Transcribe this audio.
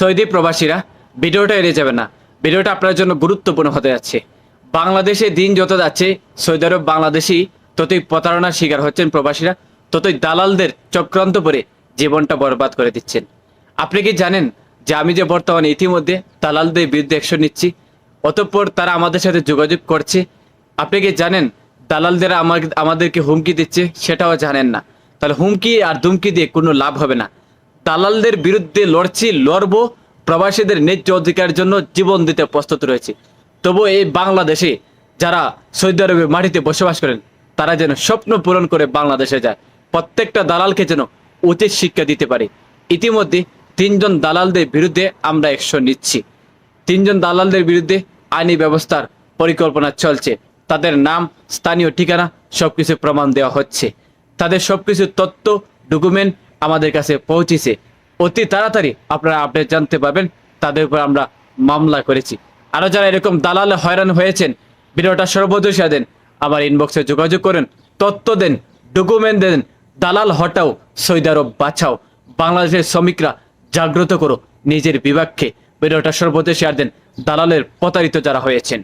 Saudi প্রবাসীরা ভিডিওটা এড়িয়ে যাবে না। ভিডিওটা আপনার জন্য গুরুত্বপূর্ণ হতে যাচ্ছে। বাংলাদেশে দিন যত যাচ্ছে, সৌদি আরব বাংলাদেশি ততই প্রতারণার শিকার হচ্ছেন প্রবাসীরা, ততই দালালদের চক্রান্ত করে জীবনটা বরবাদ করে দিচ্ছেন। আপনি কি জানেন যে আমি যে বর্তমানে ইতিমধ্যে দালালদের বিরুদ্ধে অ্যাকশন নিচ্ছি, অতঃপর তারা আমাদের সাথে যোগাযোগ করছে? আপনি কি জানেন দালালদের আমাদেরকে হুমকি দিচ্ছে? সেটাও জানেন না। তাহলে হুমকি আর দুমকি দিয়ে কোনো লাভ হবে না। দালালদের বিরুদ্ধে লড়ছি, লড়ব, প্রবাসীদের ন্যায্য অধিকারের জন্য জীবন দিতে প্রস্তুত রয়েছে। তবু এই বাংলাদেশে যারা সৌদি আরবের মাটিতে বসবাস করেন, তারা যেন স্বপ্ন পূরণ করে বাংলাদেশে যায়। প্রত্যেকটা দালালকে যেন উচিত শিক্ষা দিতে পারে। ইতিমধ্যে তিনজন দালালদের বিরুদ্ধে আমরা অ্যাকশন নিচ্ছি। তিনজন দালালদের বিরুদ্ধে আইনি ব্যবস্থার পরিকল্পনা চলছে। তাদের নাম, স্থানীয় ঠিকানা সবকিছু প্রমাণ দেওয়া হচ্ছে। তাদের সবকিছু তথ্য ডকুমেন্ট আমাদের কাছে পৌঁছেছে। অতি তাড়াতাড়ি আপনারা আপডেট জানতে পাবেন তাদের উপর আমরা মামলা করেছি। আরও যারা এরকম দালালে হয়রান হয়েছেন, ভিডিওটা সর্বদা শেয়ার দেন, আমার ইনবক্সে যোগাযোগ করেন, তথ্য দেন ডকুমেন্ট দেন, দালাল হটাও সৌদি আরব বাংলাদেশের শ্রমিকরা জাগ্রত করো, নিজের বিভাগকে ভিডিওটা সর্বদা দেন, দালালের প্রতারিত যারা হয়েছেন।